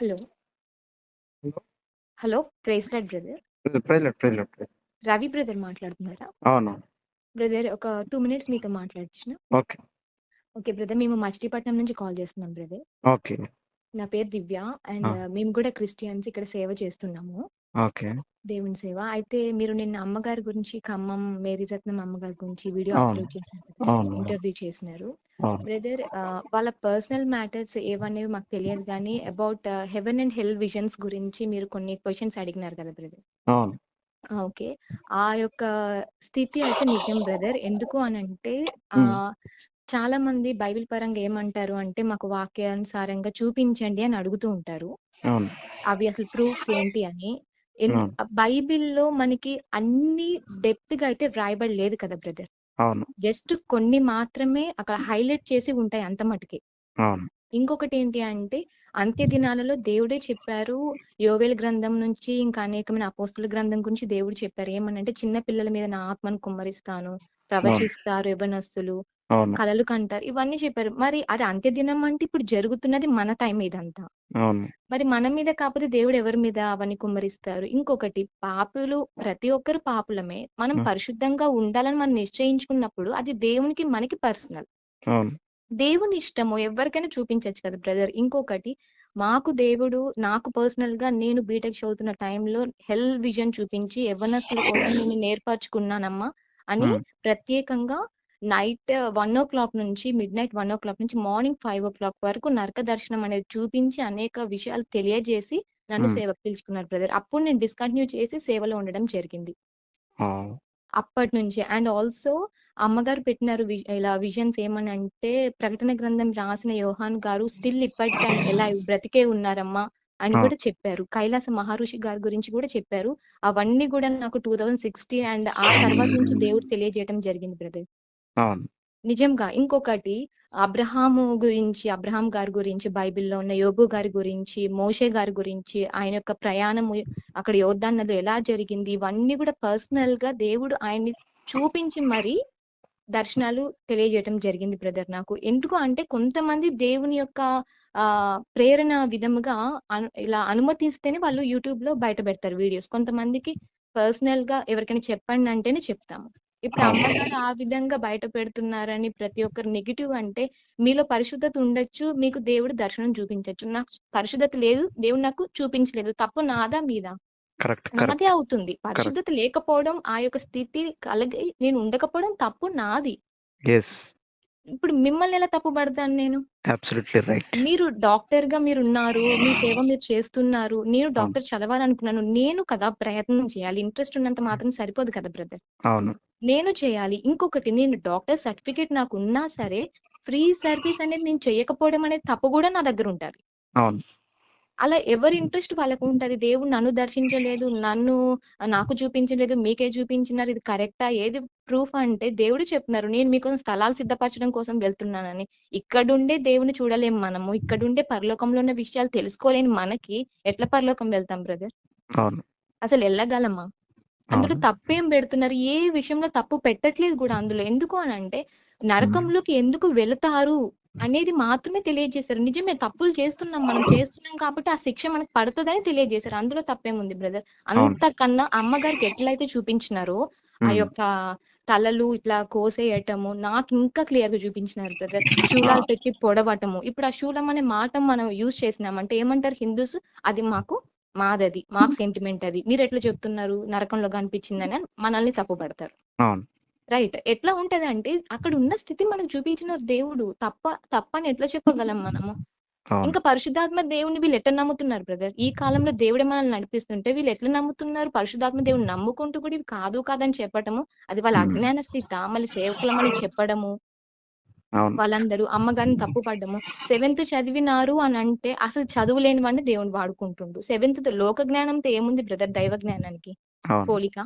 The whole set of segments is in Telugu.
Hello. Hello. Lord brother. Praise lord, praise Ravi brother మాట్లాడుతున్నారా? అవును. బ్రదర్ ఒక 2 మినిట్స్ మీతో మాట్లాడొచ్చునా? ఓకే. Okay brother. మేము మచిలీపట్నం నుంచి కాల్ చేస్తున్నాం బ్రదర్. ఓకే. నా పేరు దివ్య అండ్! మేము కూడా క్రిస్టియన్స్ ఇక్కడ సేవ చేస్తున్నాము. ఓకే. దేవుని సేవ. అయితే మీరు నిన్న అమ్మగారి గురించి ఖమ్మం మేరీరత్నం అమ్మగారి గురించి వీడియో అవును. అప్‌లోడ్ చేశారు కదా! అవును. అవును. ఇంటర్వ్యూ చేసినారు. అవును. బ్రదర్ ఆహ్, వాళ్ళ పర్సనల్ మ్యాటర్స్ ఏవనేవి మాకు తెలియదు గానీ about heaven and hell visions గురించి మీరు కొన్ని క్వెషన్స్ అడిగినారు కదా బ్రదర్. అవును. ఆ! ఓకే. ఆ యొక్క స్థితి అయితే నిజం బ్రదర్. ఎందుకు అనంటే హ్మ్. ఆహ్, చాలా మంది బైబిల్ పరంగా ఏమంటారు అంటే మాకు వాక్యానుసారంగా చూపించండి అని అడుగుతూ ఉంటారు. అవును. అవి అసలు ప్రూఫ్స్ ఏంటి అని. బైబిల్‌లో మనకి అన్ని డెప్త్‌గా అయితే వ్రాయబడి లేదు కదా బ్రదర్. అవును. జస్ట్ కొన్ని మాత్రమే అక్కడ హైలైట్ చేసి ఉంటాయి అంత మటికే. ఇంకొకటి ఏంటి అంటే అంత్య దినాలలో దేవుడే చెప్పారు. యోవేలు గ్రంథం నుంచి ఇంకా అనేకమైన అపోస్తల గ్రంథం గురించి దేవుడు చెప్పారు. ఏమనంటే చిన్న పిల్లల మీద నా ఆత్మను కుమ్మరిస్తాను. ప్రవచిస్తారు యవ్వనస్తులు. కలలు కంటారు. ఇవన్నీ చెప్పారు. మరి అది అంత్య దినం అంటే ఇప్పుడు జరుగుతున్నది మన టైమే ఇదంతా. మరి మన మీద కాకపోతే దేవుడు ఎవరి మీద అవన్నీ కుమ్మరిస్తారు? ఇంకొకటి పాపులు ప్రతి ఒక్కరు పాపులమే. మనం. పరిశుద్ధంగా ఉండాలని మనం నిశ్చయించుకున్నప్పుడు అది దేవునికి మనకి పర్సనల్. దేవుని ఇష్టము ఎవ్వరికైనా చూపించొచ్చు కదా బ్రదర్. ఇంకొకటి మాకు దేవుడు నాకు పర్సనల్‌గా నేను బీటెక్ చదువుతున్న టైంలో హెల్ విజన్ చూపించి యవ్వనస్తుల కోసం నేను నేర్పరచుకున్నానమ్మా అని. ప్రత్యేకంగా నైట్ 1:00 నుంచి మిడ్‌నైట్ 1:00 నుంచి మార్నింగ్ 5:00 వరకు నరక దర్శనం అనేది చూపించి అనేక విషయాలు తెలియజేసి నన్ను. సేవకు పిలుచుకున్నారు బ్రదర్. అప్పుడు నేను డిస్కంటిన్యూ చేసి సేవలో ఉండడం జరిగింది. వావ్! అప్పటినుంచి అండ్ ఆల్సో అమ్మగారు పెట్టినారు ఇలా విజన్స్ ఏమనంటే ప్రకటన గ్రంథం రాసిన యోహాన్ గారు స్టిల్ ఇప్పటికి ఎలైవ్ బ్రతికే ఉన్నారమ్మా అని! కూడా చెప్పారు. కైలాస మహర్షి గారి గురించి కూడా చెప్పారు. అవన్నీ కూడా నాకు 2016 అండ్ ఆ తర్వాత నుంచి దేవుడు తెలియజేయటం జరిగింది బ్రదర్. అవును. నిజంగా. ఇంకొకటి అబ్రహాము గురించి, అబ్రహాం గారి గురించి బైబిల్‌లో ఉన్న యోగు గారి గురించి, మోషే గారి గురించి, ఆయన యొక్క ప్రయాణము అక్కడ యోర్దాన్ ఎలా జరిగింది, ఇవన్నీ కూడా పర్సనల్గా దేవుడు ఆయన్ని చూపించి మరి దర్శనాలు తెలియజేయటం జరిగింది బ్రదర్ నాకు. ఎందుకు అంటే కొంతమంది దేవుని యొక్క ఆ ప్రేరణ విధముగా ఇలా అనుమతిస్తేనే వాళ్ళు యూట్యూబ్లో బయట పెడతారు వీడియోస్. కొంతమందికి పర్సనల్గా ఎవరికైనా చెప్పండి అంటేనే చెప్తాము. ఇప్పుడు. అమ్మగారు ఆ విధంగా బయట పెడుతున్నారని ప్రతి ఒక్కరు నెగెటివ్ అంటే మీలో పరిశుద్ధత ఉండొచ్చు. మీకు దేవుడు దర్శనం చూపించొచ్చు. నాకు పరిశుద్ధత లేదు. దేవుడు నాకు చూపించలేదు. తప్పు నాదా? మీదా? నాదే. అవుతుంది. పరిశుద్ధత లేకపోవడం, ఆ యొక్క స్థితి కలిగి నేను ఉండకపోవడం తప్పు నాది. ఇప్పుడు మిమ్మల్ని ఎలా తప్పుపడతాను నేను? Absolutely right. మీరు డాక్టర్‌గా మీరున్నారు. మీ సేవ మీరు చేస్తున్నారు. నేను. డాక్టర్ చదవాలనుకున్నాను. నేను కదా ప్రయత్నం చేయాలి. ఇంట్రెస్ట్ ఉన్నంత మాత్రం సరిపోదు కదా బ్రదర్. అవును. నేను చేయాలి. ఇంకొకటి నేను డాక్టర్ సర్టిఫికేట్ నాకున్నా సరే ఫ్రీ సర్వీస్ అనేది నేను చేయకపోవడం అనేది తప్పు కూడా నా దగ్గర ఉంటది. అవును. అలా ఎవరి ఇంట్రెస్ట్ వాళ్ళకుంటది. దేవుడు నన్ను దర్శించలేదు. నన్ను నాకు చూపించలేదు. మీకే చూపించినారు. ఇది కరెక్టా? ఏది ప్రూఫ్ అంటే దేవుడే చెప్తున్నారు. నేను మీకోసం స్థలాలు సిద్ధపరచడం కోసం వెళ్తున్నానని. ఇక్కడుండే దేవుడిని చూడలేం మనము. ఇక్కడుండే పరలోకంలో ఉన్న విషయాలు తెలుసుకోలేని మనకి ఎట్లా పరలోకం వెళ్తాం బ్రదర్? అసలు ఎళ్ళగలమా? అందులో. తప్పేం పెడుతున్నారు? ఏ విషయంలో తప్పు పెట్టట్లేదు గూడా అందులో. ఎందుకు అనంటే హ్మ్. నరకంలోకి ఎందుకు వెళతారు అనేది మాత్రమే తెలియజేశారు. నిజమే తప్పులు చేస్తున్నాం మనం. చేస్తున్నాం కాబట్టి ఆ శిక్ష మనకు పడతదని తెలియజేశారు. అందులో తప్పేముంది బ్రదర్? అంతకన్నా అమ్మగారికి ఎట్లయితే చూపించినారో ఆ. యొక్క తలలు ఇట్లా కోసేయటము నాకింకా క్లియర్‌గా చూపించినారు బ్రదర్. శూలాలు పెట్టి పొడవటము. ఇప్పుడు ఆ శూలం అనే మాట మనం యూజ్ చేసినామంటే ఏమంటారు హిందూస్? అది మాకు మాదది. మాకు సెంటిమెంట్ అది. మీరెట్లా చెప్తున్నారు? నరకంలో కనిపించిందని మనల్ని తప్పుపడతారు. రైట్. ఎట్లా ఉంటదంటే అక్కడ ఉన్న స్థితి మనకు చూపించిన దేవుడు. తప్ప తప్పని ఎట్లా చెప్పగలం మనము? ఇంకా పరిశుద్ధాత్మ దేవుడిని వీళ్ళు ఎట్లా నమ్ముతున్నారు బ్రదర్? ఈ కాలంలో దేవుడే మనల్ని నడిపిస్తుంటే వీళ్ళు ఎట్లా నమ్ముతున్నారు? పరిశుద్ధాత్మ దేవుడిని నమ్ముకుంటూ కూడా ఇవి కాదు కాదని చెప్పటము. అది వాళ్ళ. అజ్ఞాన స్థితా? మళ్ళీ సేవకులమని చెప్పడము. వాళ్ళందరూ అమ్మగారిని తప్పుపడ్డము. సెవెంత్ చదివినారు అనంటే అసలు చదువు లేని వాడిని దేవుడు వాడుకుంటుండు. సెవెంత్‌తో లోక జ్ఞానంతో ఏముంది బ్రదర్ దైవ జ్ఞానానికి. పోలిక?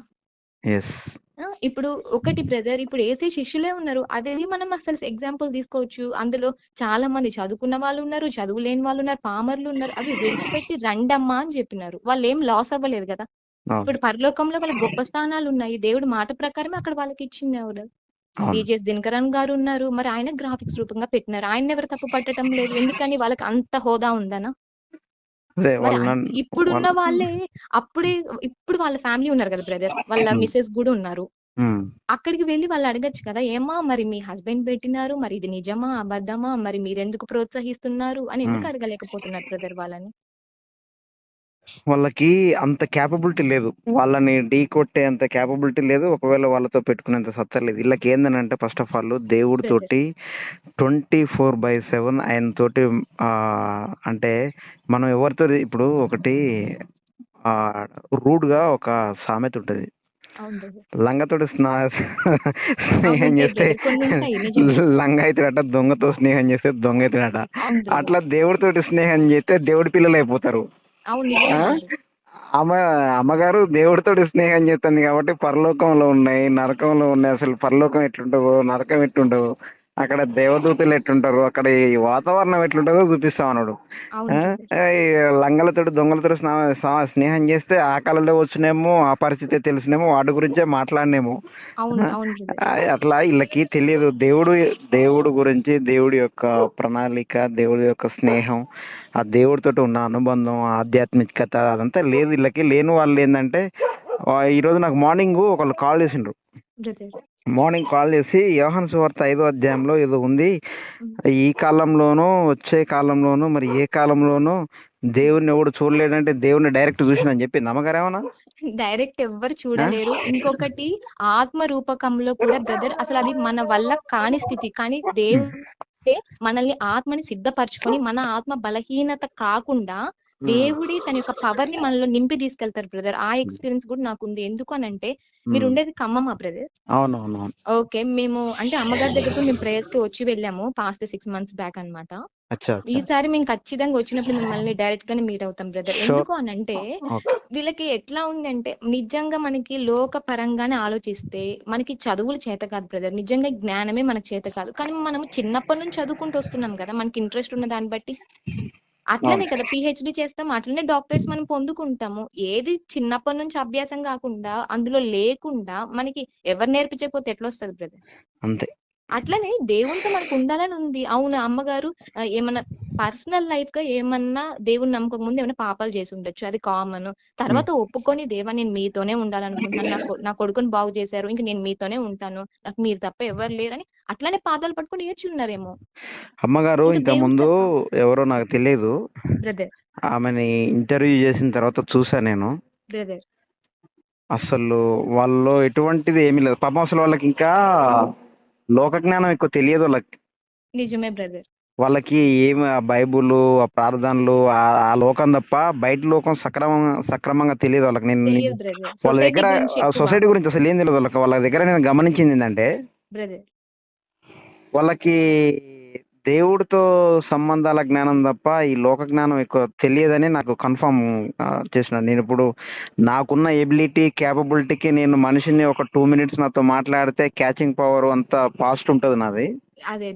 ఇప్పుడు ఒకటి బ్రదర్ ఇప్పుడు యేసే శిష్యులే ఉన్నారు. అదే మనం అసలు ఎగ్జాంపుల్ తీసుకోవచ్చు. అందులో చాలా మంది చదువుకున్న వాళ్ళున్నారు, చదువు లేని వాళ్ళున్నారు, పామరులున్నారు. అవి విడిచిపెట్టి రండమ్మా అని చెప్పినారు. వాళ్ళేం లాస్ అవ్వలేదు కదా! ఇప్పుడు పరలోకంలో వాళ్ళకి గొప్ప స్థానాలున్నాయి. దేవుడు మాట ప్రకారమే అక్కడ వాళ్ళకిచ్చినెవరు? అవును. టీజీఎస్ దినకరన్ గారున్నారు. మరి ఆయన గ్రాఫిక్స్ రూపంగా పెట్టినారు. ఆయన్నెవరు తప్పు పట్టటం లేదు. ఎందుకని వాళ్ళకి అంత హోదా ఉందనా? ఇప్పుడున్న వాళ్ళే అప్పుడే ఇప్పుడు వాళ్ళ ఫ్యామిలీ ఉన్నారు కదా బ్రదర్ వాళ్ళ. మిసెస్ కూడా ఉన్నారు అక్కడికి వెళ్ళి వాళ్ళు అడగచ్చు కదా ఏమా మరి మీ హస్బెండ్ పెట్టినారు మరి ఇది నిజమా అబద్ధమా మరి మీరెందుకు ప్రోత్సహిస్తున్నారు అని ఎందుకు. అడగలేకపోతున్నారు బ్రదర్ వాళ్ళని వాళ్ళకి అంత క్యాపబిలిటీ లేదు. వాళ్ళని ఢీ కొట్టే అంత క్యాపబిలిటీ లేదు. ఒకవేళ వాళ్ళతో పెట్టుకునేంత సత్తా లేదు. వీళ్ళకి ఏందనంటే ఫస్ట్ ఆఫ్ ఆల్ దేవుడి బ్రదర్ తోటి ట్వంటీ ఫోర్ బై సెవెన్ ఆయన తోటి అంటే మనం ఎవరితో ఇప్పుడు ఒకటి ఆ రూడ్గా ఒక సామెత ఉంటది. లంగతోటి స్నా స్నేహం చేస్తే నిజమే. లంగ అవుతాడట దొంగతో స్నేహం చేస్తే దొంగ అవుతాడట అవును అట్లా దేవుడితోటి స్నేహం చేస్తే దేవుడి పిల్లలు అమ్మ అమ్మగారు దేవుడితోటి స్నేహం చేస్తుంది కాబట్టి పరలోకంలో ఉన్నాయి నరకంలో ఉన్నాయి. అసలు పరలోకం ఎట్లుంటుందో నరకం ఎట్లుంటుందో. అక్కడ దేవదూతలు ఎట్లుంటారు? అక్కడ ఈ వాతావరణం ఎట్లుంటుందో చూపిస్తాం అన్నాడు. అవును లంగలతోటి దొంగలతో స్నా- స్నా- స్నేహం చేస్తే ఆ కాలంలో వచ్చినేమో ఆ పరిస్థితి తెలిసినేమో వాటి గురించే మాట్లాడినేమో. అవును అవును బ్రదర్ ఆ, అట్లా వీళ్ళకి తెలియదు. దేవుడు దేవుడు గురించి దేవుడి యొక్క ప్రణాళిక దేవుడి యొక్క స్నేహం ఆ దేవుడితోటి ఉన్న అనుబంధం ఆధ్యాత్మికత అదంతా లేదు. వీళ్ళకి లేని వాళ్ళు ఏంటంటే ఈ రోజు నాకు మార్నింగ్ ఒకళ్ళు కాల్ చేసిండ్రు. బ్రదర్ మార్నింగ్ కాల్ చేసి యోహాన్ సువార్త ఐదో అధ్యాయంలో ఏదో ఉంది. ఈ కాలంలోనూ వచ్చే కాలంలోనూ మరి ఏ కాలంలోనూ దేవుడిని ఎవడు చూడలేడంటే దేవుడిని డైరెక్ట్ చూసిన అని చెప్పింది. అమ్మగారేమన్నా డైరెక్ట్ ఎవ్వరు చూడలేరు. ఇంకొకటి ఆత్మ రూపకంలో కూడా బ్రదర్ అసలు అది మన వల్ల కాని స్థితి. కానీ దేవుడే మనల్ని ఆత్మని సిద్ధపరచుకొని మన ఆత్మ బలహీనత కాకుండా దేవుడే తన యొక్క పవర్ని మనలో నింపి తీసుకెళ్తారు బ్రదర్. ఆ ఎక్స్పీరియన్స్ కూడా నాకు ఉంది. ఎందుకు అనంటే మీరు ఉండేది ఖమ్మమా బ్రదర్? అవునవునవును. ఓకే. మేము అంటే అమ్మగారి దగ్గరకు మేము ప్రేయర్స్కి వచ్చి వెళ్ళాము పాస్ట్ సిక్స్ మంత్స్ బ్యాక్ అచ్చా ఈసారి మేము ఖచ్చితంగా వచ్చినప్పుడు మిమ్మల్ని డైరెక్ట్ గానే మీట్ అవుతాం బ్రదర్. ఎందుకు అనంటే ఓకే. వీళ్ళకి ఎట్లా ఉంది అంటే నిజంగా మనకి లోక పరంగానే ఆలోచిస్తే మనకి చదువులు చేత కాదు బ్రదర్. నిజంగా జ్ఞానమే మనకు చేత కాదు. కానీ మనం చిన్నప్పటి నుంచి చదువుకుంటూ వస్తున్నాం కదా మనకి ఇంట్రెస్ట్ ఉన్న దాన్ని బట్టి. అట్లనే కదా పిహెచ్డి చేస్తాం అట్లనే డాక్టర్స్ మనం పొందుకుంటాము. ఏది చిన్నప్పటి నుంచి అభ్యాసం కాకుండా అందులో లేకుండా మనకి ఎవరు నేర్పించకపోతే ఎట్లా వస్తుంది బ్రదర్? అంతే. అట్లనే దేవునితో మనకు ఉండాలని ఉంది. అవును అమ్మగారు ఏమన్నా పర్సనల్ లైఫ్గా ఏమన్నా దేవుని నమ్మకం ముందు ఏమైనా పాపాలు చేసి ఉండొచ్చు. అది కామన్. తర్వాత ఒప్పుకొని దేవా నేను మీతోనే ఉండాలనుకుంటున్నాను. నా కొ- నా కొడుకుని బాగు చేశారు. ఇంక నేను మీతోనే ఉంటాను. నాకు మీరు తప్ప ఎవరు లేరని అట్లనే పాదాలు పట్టుకొని ఏడ్చున్నారేమో. అమ్మగారు ఇంత ముందు ఎవరో నాకు తెలియదు బ్రదర్. ఆమెని ఇంటర్వ్యూ చేసిన తర్వాత చూసా నేను. బ్రదర్. అసలు వాళ్ళలో ఎటువంటిది ఏమీ లేదు. పాపం అసలు వాళ్ళకి ఇంకా లోక జ్ఞానం ఎక్కువ తెలియదు వాళ్ళకి. నిజమే బ్రదర్. వాళ్ళకి ఏమి ఆ బైబుల్ ఆ ప్రార్థనలు ఆ ఆ లోకం తప్ప బయట లోకం సక్రమంగా సక్రమంగా తెలియదు వాళ్ళకి. నేను తెలియదు బ్రదర్. వాళ్ళ సొసైటీ దగ్గర గురించి ఎక్కువ. సొసైటీ గురించి అసలు ఏం తెలియదు వాళ్ళకి. వాళ్ళ దగ్గర నేను గమనించింది ఏంటంటే బ్రదర్. వాళ్ళకి దేవుడితో సంబంధాల జ్ఞానం తప్ప ఈ లోక జ్ఞానం ఎక్కువ తెలియదని నాకు కన్ఫర్మ్ చేసిన. నేను ఇప్పుడు నాకున్న ఎబిలిటీ క్యాపబిలిటీకి నేను మనిషిని ఒక టూ మినిట్స్ నాతో మాట్లాడితే క్యాచింగ్ పవర్ అంత ఫాస్ట్ ఉంటుంది నాది. అదే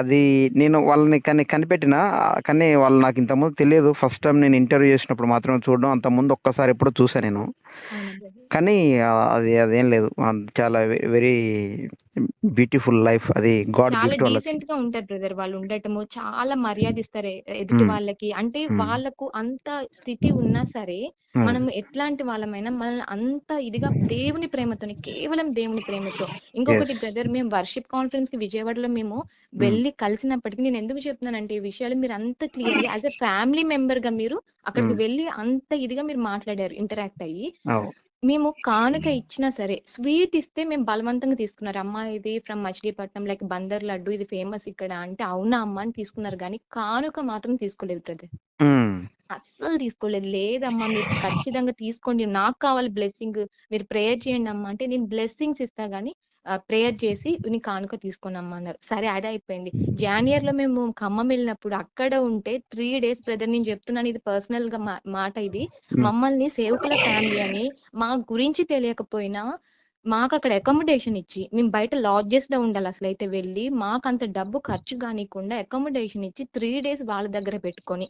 అది నేను వాళ్ళని కానీ కనిపెట్టిన కానీ వాళ్ళు నాకు ఇంతకుముందు తెలియదు. ఫస్ట్ టైం నేను ఇంటర్వ్యూ చేసినప్పుడు మాత్రమే చూడడం అంత ముందు ఒక్కసారి ఎప్పుడో చూసాను నేను. కానీ అది అదేం లేదు. చాలా వెరీ బ్యూటిఫుల్ లైఫ్. అది గాడ్ చాలా గిఫ్ట్ వాళ్ళకి. డీసెంట్గా ఉంటారు బ్రదర్ వాళ్ళు ఉండటము. చాలా మర్యాద ఇస్తారు ఎ- ఎదుటి. వాళ్ళకి. అంటే. వాళ్ళకు అంత స్థితి ఉన్నా సరే. మనం ఎట్లాంటి వాళ్ళమైనా మనల్ని అంత ఇదిగా దేవుని ప్రేమతోని కేవలం దేవుని ప్రేమతో. ఇంకొకటి బ్రదర్ మేము వర్షిప్ కాన్ఫరెన్స్కి విజయవాడలో మేము వెళ్ళి కలిసినప్పటికీ నేను ఎందుకు చెప్తున్నానంటే ఈ విషయాలు మీరు అంత క్లియర్లీ యాజ్ ఎ ఫ్యామిలీ మెంబర్గా మీరు అక్కడికి వెళ్ళి అంత ఇదిగా మీరు మాట్లాడారు ఇంటరాక్ట్ అయ్యి. మేము కానుక ఇచ్చినా సరే స్వీట్ ఇస్తే మేము బలవంతంగా తీసుకున్నారు. అమ్మా ఇది ఫ్రమ్ మచిలీపట్నం లైక్ బందర్ లడ్డు ఇది ఫేమస్ ఇక్కడ అంటే అవునా అమ్మా అని తీసుకున్నారు. కానీ కానుక మాత్రం తీసుకోలేదు బ్రదర్ అస్సలు తీసుకోలేదు. లేదమ్మా మీరు ఖచ్చితంగా తీసుకోండి. నాకు కావాలి బ్లెస్సింగ్ మీరు ప్రేయర్ చేయండి అమ్మా అంటే నేను బ్లెస్సింగ్స్ ఇస్తా గానీ ప్రేయర్ చేసి నీ కానుక తీసుకొని అమ్మా అన్నారు సరే అదే అయిపోయింది. జానియర్లో మేము ఖమ్మం వెళ్ళినప్పుడు అక్కడ ఉంటే త్రీ డేస్ బ్రదర్ నేను చెప్తున్నాను ఇది పర్సనల్గా మాట ఇది. మమ్మల్ని సేవకుల ఫ్యామిలీ అని మా గురించి తెలియకపోయినా మాకు అక్కడ అకామిడేషన్ ఇచ్చి మేము బయట లాడ్జెస్లో ఉండాలి అసలు అయితే వెళ్ళి మాకు అంత డబ్బు ఖర్చు కానికుండా అకామిడేషన్ ఇచ్చి త్రీ డేస్ వాళ్ళ దగ్గర పెట్టుకొని.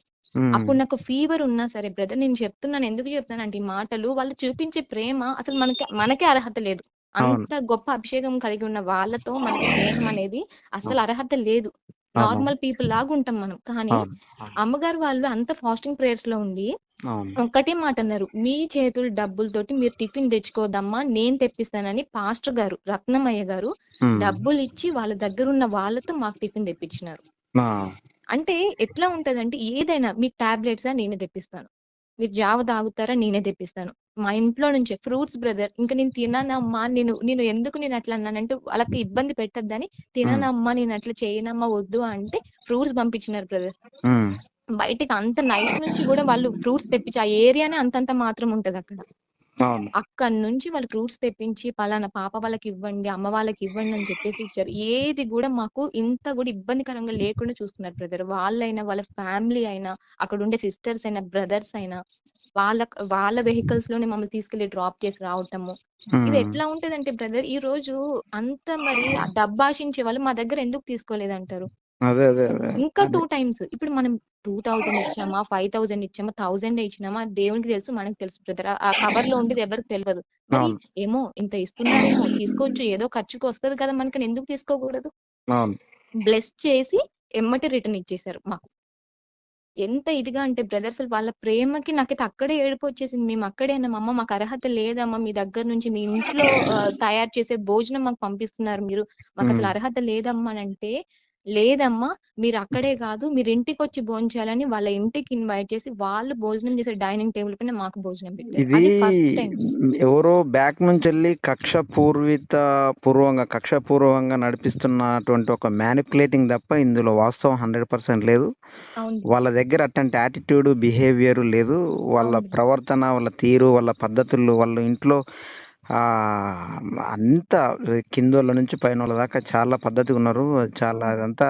అప్పుడు నాకు ఫీవర్ ఉన్నా సరే బ్రదర్ నేను చెప్తున్నాను ఎందుకు చెప్తున్నాను అంటే ఈ మాటలు వాళ్ళు చూపించే ప్రేమ అసలు మనకి మనకే అర్హత లేదు. అంత గొప్ప అభిషేకం కలిగి ఉన్న వాళ్ళతో మనకి స్నేహం అనేది అసలు అర్హత లేదు. నార్మల్ పీపుల్ లాగా ఉంటాం మనం. కానీ అమ్మగారు వాళ్ళు అంత ఫాస్టింగ్ ప్రేయర్స్లో ఉండి ఒక్కటే మాట అన్నారు. మీ చేతులు డబ్బులతోటి మీరు టిఫిన్ తెచ్చుకోదమ్మా నేను తెప్పిస్తానని పాస్టర్ గారు రత్నమయ్య గారు. డబ్బులు ఇచ్చి వాళ్ళ దగ్గర ఉన్న వాళ్ళతో మాకు టిఫిన్ తెప్పించినారు అంటే ఎట్లా ఉంటదంటే ఏదైనా మీకు టాబ్లెట్సా నేనే తెప్పిస్తాను. మీరు జావ తాగుతారా? నేనే తెప్పిస్తాను. మా ఇంట్లో నుంచే ఫ్రూట్స్ బ్రదర్ ఇంకా నేను తిననమ్మా నేను నేను ఎందుకు నేను అట్లా అన్నానంటే వాళ్ళకి ఇబ్బంది పెట్టద్దని తిననమ్మా నేను అట్లా చేయనమ్మా వద్దు అంటే ఫ్రూట్స్ పంపించినారు బ్రదర్. బయటికి అంత నైట్ నుంచి కూడా వాళ్ళు ఫ్రూట్స్ తెప్పించి ఆ ఏరియానే అంతంత మాత్రం ఉంటది అక్కడ అక్కడ నుంచి వాళ్ళు ఫ్రూట్స్ తెప్పించి పలానా పాప వాళ్ళకి ఇవ్వండి అమ్మ వాళ్ళకి ఇవ్వండి అని చెప్పేసి ఇచ్చారు. ఏది కూడా మాకు ఇంత కూడా ఇబ్బందికరంగా లేకుండా చూసుకున్నారు బ్రదర్. వాళ్ళైనా వాళ్ళ ఫ్యామిలీ అయినా అక్కడ ఉండే సిస్టర్స్ అయినా బ్రదర్స్ అయినా వాళ్ళ వాళ్ళ వెహికల్స్లోనే మమ్మల్ని తీసుకెళ్ళి డ్రాప్ చేసి రావటము. ఇది ఎట్లా ఉంటదంటే బ్రదర్ ఈ రోజు అంత మరి ఆ డబ్బు ఆశించే వాళ్ళు మా దగ్గర ఎందుకు తీసుకోలేదంటారు? అదే అదే అదే. ఇంకా టూ టైమ్స్. ఇప్పుడు మనం టూ థౌజండ్ ఇచ్చామా ఫైవ్ థౌజండ్ ఇచ్చామా థౌజండ్ ఇచ్చినామా దేవునికి తెలుసు మనకు తెలుసు బ్రదర్ ఆ కవర్లో ఉండేది ఎవరికి తెలియదు ఏమో ఇంత ఇస్తున్నారేమో తీసుకోవచ్చు ఏదో ఖర్చుకు వస్తది కదా మనకని ఎందుకు తీసుకోకూడదు? బ్లెస్ చేసి ఎమ్మటి రిటర్న్ ఇచ్చేసారు మాకు. ఎంత ఇదిగా అంటే బ్రదర్స్ వాళ్ళ ప్రేమకి నాకైతే అక్కడే ఏడుపు వచ్చేసింది. మేము అక్కడే అన్నాం అమ్మ మాకు అర్హత లేదమ్మా మీ దగ్గర నుంచి మీ ఇంట్లో తయారు చేసే భోజనం మాకు పంపిస్తున్నారు మీరు. మాకు అసలు అర్హత లేదమ్మా అని అంటే లేదమ్మా మీరు అక్కడే కాదు మీరు ఇంటికి వచ్చి భోజనం చేయాలని వాళ్ళ ఇంటికి ఇన్వైట్ చేసి వాళ్ళు భోజనం చేసే డైనింగ్ టేబుల్ పైన మాకు భోజనం పెట్టారు. ఇది అది ఫస్ట్ టైం. ఎవరో బ్యాక్ నుంచి వెళ్ళి కక్ష పూర్విత పూర్వంగా కక్ష పూర్వంగా నడిపిస్తున్నటువంటి ఒక మ్యానిపులేటింగ్ తప్ప ఇందులో వాస్తవం హండ్రెడ్ పర్సెంట్ లేదు. వాళ్ళ దగ్గర అట్లాంటి యాటిట్యూడ్ బిహేవియర్ లేదు. వాళ్ళ ప్రవర్తన వాళ్ళ తీరు వాళ్ళ పద్ధతులు వాళ్ళ ఇంట్లో అంత కిందోళ్ళ నుంచి పైన వాళ్ళ దాకా చాలా పద్ధతిగా ఉన్నారు. చాలా అదంతా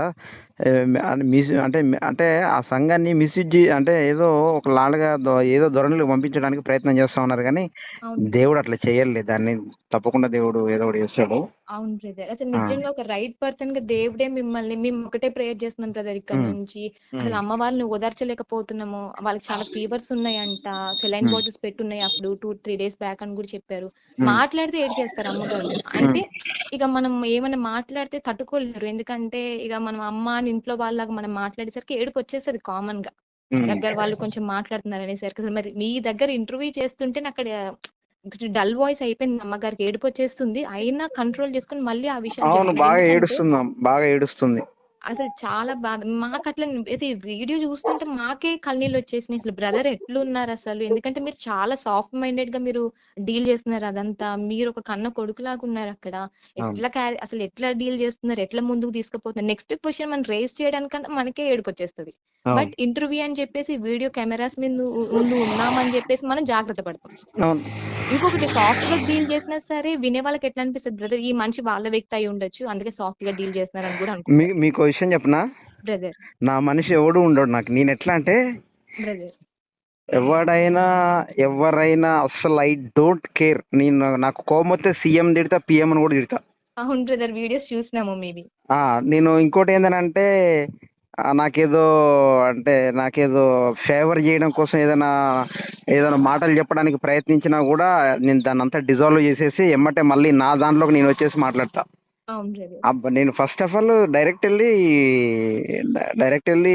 మిస్ అంటే అంటే ఆ సంఘాన్ని మిస్యూజ్ అంటే ఏదో ఒక లాగా ఏదో ధోరణిలో పంపించడానికి ప్రయత్నం చేస్తా ఉన్నారు కానీ దేవుడు అట్లా చేయలేదు దాన్ని తప్పకుండా దేవుడు ఏదో ఒకటి చేస్తాడు. అవును బ్రదర్. అసలు నిజంగా ఒక రైట్ పర్సన్గా దేవుడే మిమ్మల్ని మేము ఒకటే ప్రేయర్ చేస్తున్నాం బ్రదర్ ఇక్కడ నుంచి. అసలు అమ్మ వాళ్ళని ఓదార్చలేకపోతున్నాము. వాళ్ళకి చాలా ఫీవర్స్ ఉన్నాయంట. సెలైన్ బాటిల్స్ పెట్టున్నాయి అప్పుడు టూ త్రీ డేస్ బ్యాక్ అని కూడా చెప్పారు. మాట్లాడితే ఏడ్ చేస్తారు అమ్మగారు. అంటే ఇక మనం ఏమైనా మాట్లాడితే తట్టుకోలేరు. ఎందుకంటే ఇక మనం అమ్మ అని ఇంట్లో వాళ్ళగా మనం మాట్లాడేసరికి ఏడుపు వచ్చేసరికి కామన్గా. దగ్గర వాళ్ళు కొంచెం మాట్లాడుతున్నారు అనేసరికి అసలు మరి మీ దగ్గర ఇంటర్వ్యూ చేస్తుంటే అక్కడ డల్ వాయిస్ అయిపోయింది అమ్మగారికి. ఏడుపు వచ్చేస్తుంది అయినా కంట్రోల్ చేసుకుని మళ్ళీ ఆ బాగా ఏడుస్తుందాం బాగా ఏడుస్తుంది. అసలు చాలా బాధ మాకు అట్లా అయితే వీడియో చూస్తుంటే మాకే కన్నీళ్ళు వచ్చేసినాయి. అసలు బ్రదర్ ఎట్లున్నారు అసలు ఎందుకంటే మీరు చాలా సాఫ్ట్ మైండెడ్గా మీరు డీల్ చేస్తున్నారు అదంతా. మీరు ఒక కన్న కొడుకులాగా ఉన్నారు అక్కడ. ఎట్లా క్యారీ అసలు ఎట్లా డీల్ చేస్తున్నారు? ఎట్లా ముందుకు తీసుకుపోతున్నారు? నెక్స్ట్ క్వశ్చన్ మనం రేస్ చేయడానికన్నా మనకే ఏడుపు వచ్చేస్తుంది బట్ ఇంటర్వ్యూ అని చెప్పేసి వీడియో కెమెరాస్ మీద ముందు ఉన్నామని చెప్పేసి మనం జాగ్రత్త పడతాం. ఇంకొకటి సాఫ్ట్గా డీల్ చేసినా సరే వినే వాళ్ళకి ఎట్లా అనిపిస్తుంది బ్రదర్? ఈ మనిషి వాళ్ళ వ్యక్తి అయి ఉండొచ్చు. అందుకే సాఫ్ట్గా డీల్ చేస్తున్నారని కూడా మీ అనుకుంటారు మీకు విషయం చెప్పనా? నా మనిషి ఎవడు ఉండడు నాకు. నేను ఎట్లా అంటే ఎవడైనా ఎవరైనా అసలు ఐ డోంట్ కేర్. నేను నాకు కోపం వస్తే సీఎం తిడతా పిఎం అని కూడా తిడతా. అవును బ్రదర్ వీడియోస్ చూసినాము ఆ, నేను ఇంకోటి ఏంటంటే నాకేదో అంటే నాకేదో ఫేవర్ చేయడం కోసం ఏదైనా ఏదైనా మాటలు చెప్పడానికి ప్రయత్నించినా కూడా నేను దాన్ని అంతా డిజాల్వ్ చేసేసి ఎమ్మటే మళ్ళీ నా దాంట్లోకి నేను వచ్చేసి మాట్లాడతా. అవును అబ్బ నేను ఫస్ట్ ఆఫ్ ఆల్ డైరెక్ట్ వెళ్ళి డైరెక్ట్ వెళ్ళి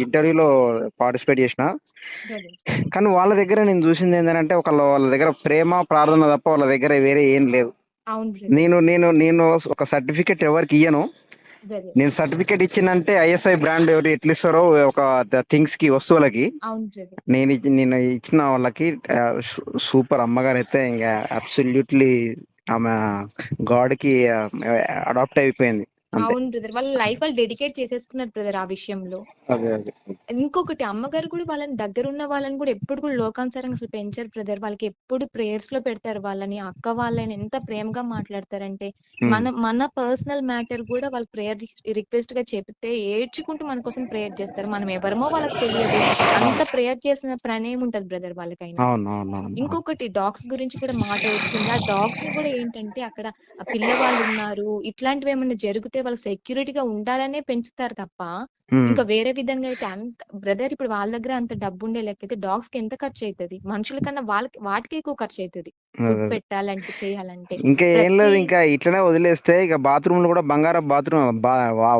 ఇంటర్వ్యూలో పార్టిసిపేట్ చేసిన. కానీ వాళ్ళ దగ్గర నేను చూసింది ఏంటంటే ఒక వాళ్ళ దగ్గర ప్రేమ ప్రార్థన తప్ప వాళ్ళ దగ్గర వేరే ఏం లేదు. నేను నేను నేను ఒక సర్టిఫికెట్ ఎవరికి ఇయ్యను. నేను సర్టిఫికెట్ ఇచ్చినంటే ఐఎస్ఐ బ్రాండ్ ఎవరు ఎట్లా ఇస్తారో ఒక థింగ్స్కి వస్తువులకి. నేను నేను ఇచ్చిన వాళ్ళకి సూపర్ అమ్మగారు అయితే ఇంకా అబ్సల్యూట్లీ ఆమె గాడ్కి అడాప్ట్ అయిపోయింది. అవును బ్రదర్ వాళ్ళ లైఫ్ వాళ్ళు డెడికేట్ చేసేసుకున్నారు బ్రదర్ ఆ విషయంలో. అదే అదే. ఇంకొకటి అమ్మగారు కూడా వాళ్ళని దగ్గర ఉన్న వాళ్ళని కూడా ఎప్పుడు కూడా లోకానుసారంగా అసలు పెంచారు బ్రదర్. వాళ్ళకి ఎప్పుడు ప్రేయర్స్లో పెడతారు వాళ్ళని అక్క వాళ్ళని ఎంత ప్రేమగా మాట్లాడతారంటే. మన మన పర్సనల్ మ్యాటర్ కూడా వాళ్ళు ప్రేయర్ రిక్వెస్ట్గా చెప్తే ఏడ్చుకుంటూ మన కోసం ప్రేయర్ చేస్తారు. మనం ఎవరమో వాళ్ళకి తెలియదు. అంత ప్రేయర్ చేసిన ప్రణయం ఉంటది బ్రదర్ వాళ్ళకైనా. ఇంకొకటి డాగ్స్ గురించి కూడా మాట వచ్చింది ఆ డాగ్స్ని కూడా ఏంటంటే అక్కడ పిల్లవాళ్ళు ఉన్నారు. ఇట్లాంటివి ఏమైనా జరిగితే అంటే వాళ్ళ సెక్యూరిటీగా ఉండాలనే పెంచుతారు తప్ప ఇంకా వేరే విధంగా అయితే అంత బ్రదర్ ఇప్పుడు వాళ్ళ దగ్గర అంత డబ్బు ఉండే లెక్కైతే డాగ్స్కి ఎంత ఖర్చు అవుతుంది మనుషుల కన్నా వాళ్ళకి వాటికి ఎక్కువ ఖర్చు అవుతుంది. పెట్టాలంటే చేయాలంటే ఇంకా ఏం లేదు ఇంకా ఇట్లనే వదిలేస్తే ఇక బాత్రూమ్లు కూడా బంగారపు బాత్రూమ్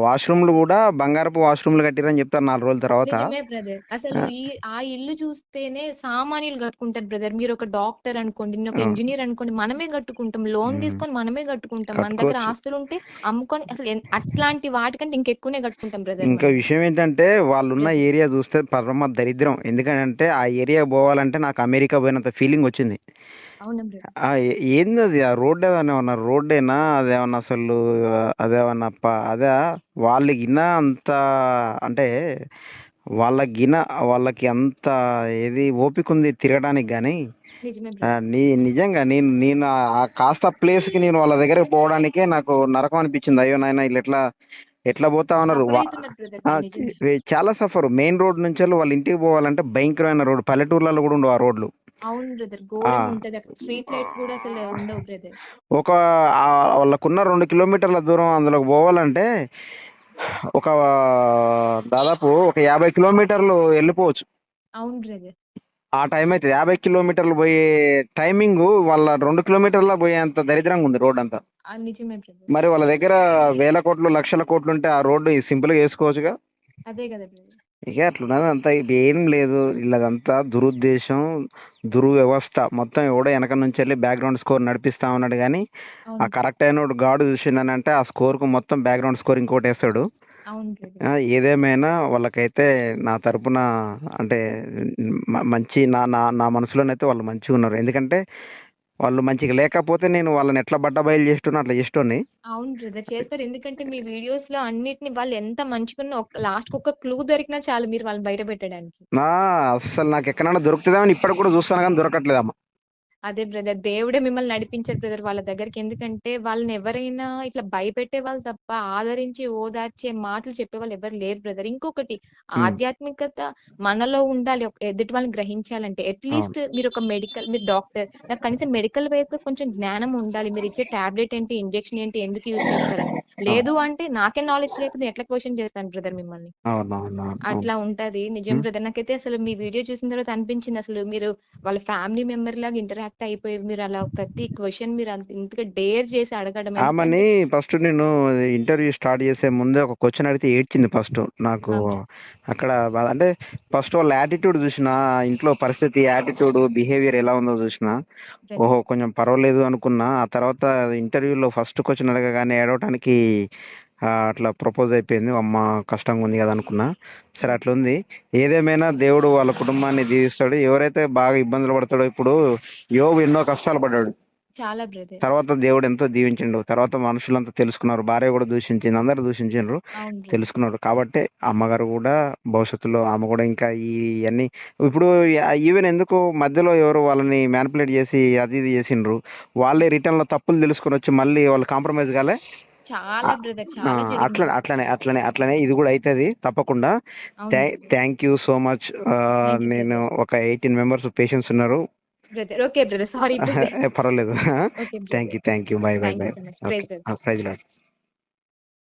వాష్రూమ్లు కూడా బంగారపు వాష్రూమ్లు కట్టిరని చెప్తారు నాలుగు రోజుల తర్వాత. బ్రదర్. అసలు ఈ ఆ ఇల్లు చూస్తేనే సామాన్యులు కట్టుకుంటారు బ్రదర్. మీరు ఒక డాక్టర్ అనుకోండి నేను ఒక. ఇంజనీర్ అనుకోండి మనమే కట్టుకుంటాం. లోన్. తీసుకొని మనమే కట్టుకుంటాం. మన దగ్గర ఆస్తులు ఉంటే అమ్ముకొని అసలు అట్లాంటి వాటికంటే ఇంకెక్కువనే కట్టుకుంటాం బ్రదర్ ఇంకా విషయం ఏంటంటే వాళ్ళు ఉన్న బ్రదర్ ఏరియా చూస్తే పరమ దరిద్రం. ఎందుకంటే ఆ ఏరియా పోవాలంటే నాకు అమెరికా పోయినంత ఫీలింగ్ వచ్చింది. ఏంది అది ఆ రోడ్ ఏమన్నా రోడ్డేనా? అదేమన్నా అసలు అదేమన్నా అదే? వాళ్ళకి గిన అంత అంటే వాళ్ళ గిన వాళ్ళకి అంత ఏది ఓపిక ఉంది తిరగడానికి కానీ నీ నిజంగా నేను నేను ఆ కాస్త ప్లేస్కి నేను వాళ్ళ దగ్గరకు పోవడానికే నాకు నరకం అనిపించింది. అయ్యో నాయన వీళ్ళు ఎట్లా ఎట్లా పోతా ఉన్నారు? చాలా సఫర్. మెయిన్ రోడ్ నుంచి వాళ్ళ ఇంటికి పోవాలంటే భయంకరమైన రోడ్. పల్లెటూర్లలో కూడా ఉండవు ఆ రోడ్లు. అవును బ్రదర్ ఆ. ఘోరంగా ఉంటది. అక్కడ స్ట్రీట్ లైట్స్ కూడా అసలు ఉండవు బ్రదర్. ఒక వాళ్ళకున్న రెండు కిలోమీటర్ల దూరం అందులోకి పోవాలంటే ఒక దాదాపు ఒక యాభై కిలోమీటర్లు వెళ్ళిపోవచ్చు. అవును బ్రదర్ ఆ టైం అయితే యాభై కిలోమీటర్లు పోయే టైమింగ్ వాళ్ళ రెండు కిలోమీటర్ల పోయేంత దరిద్రంగా ఉంది రోడ్ అంతా. నిజమే బ్రదర్. మరి వాళ్ళ దగ్గర వేల కోట్లు లక్షల కోట్లు ఉంటే ఆ రోడ్డు సింపుల్గా వేసుకోవచ్చుగా? అదే కదా బ్రదర్. ఇక అట్లున్నది అంతా ఇది ఏం లేదు. ఇలాగంతా దురుద్దేశం దుర్వ్యవస్థ. మొత్తం ఎవడో వెనక నుంచి వెళ్ళి బ్యాక్గ్రౌండ్ స్కోర్ నడిపిస్తా ఉన్నాడు కానీ ఆ అవును. కరెక్ట్ అయినోడు గాడు చూసిండనంటే ఆ స్కోర్కు మొత్తం బ్యాక్గ్రౌండ్ స్కోర్ ఇంకోటి వేస్తాడు ఆ, ఏదేమైనా వాళ్ళకైతే నా తరపున అంటే మ- మంచి నా నా నా మనసులోనైతే వాళ్ళు మంచిగా ఉన్నారు ఎందుకంటే వాళ్ళు మంచిగా లేకపోతే నేను వాళ్ళని ఎట్లా బట్ట బయలు చేస్తున్నా అట్లా చేస్తుని అవును బ్రదర్ చేస్తారు. ఎందుకంటే మీ వీడియోస్లో అన్నిటిని వాళ్ళు ఎంత మంచిగా లాస్ట్ ఒక క్లూ దొరికినా చాలు మీరు వాళ్ళని బయట పెట్టడానికి. నా అస్సలు నాకు ఎక్కడైనా దొరుకుతుందేమని ఇప్పటికి కూడా చూస్తాను కానీ దొరకట్లేదమ్మా. అదే బ్రదర్ దేవుడే మిమ్మల్ని నడిపించారు బ్రదర్ వాళ్ళ దగ్గరికి. ఎందుకంటే వాళ్ళని ఎవరైనా ఇట్లా భయపెట్టే వాళ్ళు తప్ప ఆదరించి ఓదార్చే మాటలు చెప్పే వాళ్ళు ఎవరు లేరు బ్రదర్. ఇంకొకటి ఆధ్యాత్మికత మనలో ఉండాలి ఎదుటి వాళ్ళని గ్రహించాలంటే. అట్లీస్ట్ మీరు ఒక మెడికల్ మీరు డాక్టర్ నాకు కనీసం మెడికల్గా కొంచెం జ్ఞానం ఉండాలి. మీరు ఇచ్చే టాబ్లెట్ ఏంటి ఇంజెక్షన్ ఏంటి ఎందుకు యూజ్ చేస్తారని. లేదు అంటే నాకే నాలెడ్జ్ లేకపోతే ఎట్లా క్వశ్చన్ చేస్తాను బ్రదర్ మిమ్మల్ని? అట్లా ఉంటది. నిజం బ్రదర్. నాకైతే అసలు మీ వీడియో చూసిన తర్వాత అనిపించింది. అసలు మీరు వాళ్ళ ఫ్యామిలీ మెంబర్ లాగా ఇంటరాక్ట్ అయిపోయి మీరు అలా ప్రతి క్వశ్చన్ మీరు అంత ఇంతగా డేర్ చేసి అడగడం ఆమెని ఫస్ట్ నేను ఇంటర్వ్యూ స్టార్ట్ చేసే ముందే ఒక క్వశ్చన్ అడిగితే ఏడ్చింది ఫస్ట్ నాకు అక్కడ అంటే ఫస్ట్ వాళ్ళ యాటిట్యూడ్ చూసిన ఇంట్లో పరిస్థితి యాటిట్యూడ్ బిహేవియర్ ఎలా ఉందో చూసిన ఓహో కొంచెం పర్వాలేదు అనుకున్నా ఆ తర్వాత ఇంటర్వ్యూలో ఫస్ట్ క్వశ్చన్ అడగగానే ఏడవటానికి అట్లా ప్రపోజ్ అయిపోయింది. అమ్మ కష్టంగా ఉంది కదా అనుకున్నా. సరే అట్లా ఉంది ఏదేమైనా దేవుడు వాళ్ళ కుటుంబాన్ని దీవిస్తాడు ఎవరైతే బాగా ఇబ్బందులు పడతాడో ఇప్పుడు యోగు ఎన్నో కష్టాలు పడ్డాడు. చాలా బ్రదర్. తర్వాత దేవుడు ఎంతో దీవించిండు. తర్వాత మనుషులంతా తెలుసుకున్నారు. భార్య కూడా దూషించింది. అందరు దూషించిండ్రు. తెలుసుకున్నారు. కాబట్టి అమ్మగారు కూడా భవిష్యత్తులో ఆమె కూడా ఇంకా ఈ అన్ని ఇప్పుడు ఈవెన్ ఎందుకు మధ్యలో ఎవరు వాళ్ళని మ్యానిపులేట్ చేసి అది ఇది చేసిండ్రు. వాళ్ళే రిటర్న్లో తప్పులు తెలుసుకొని వచ్చి మళ్ళీ వాళ్ళు కాంప్రమైజ్ కాలే. చాలా బ్రదర్ చాలా అట్లా అట్లనే అట్లనే అట్లనే ఇది కూడా అవుతుంది తప్పకుండా. Thank you so much. నేను ఒక ఎయిటీన్ మెంబర్స్ పేషెంట్స్ ఉన్నారు. బ్రదర్ ఓకే బ్రదర్ సారీ పర్వాలేదు. Thank you thank you. Okay. Praise brother praise lord.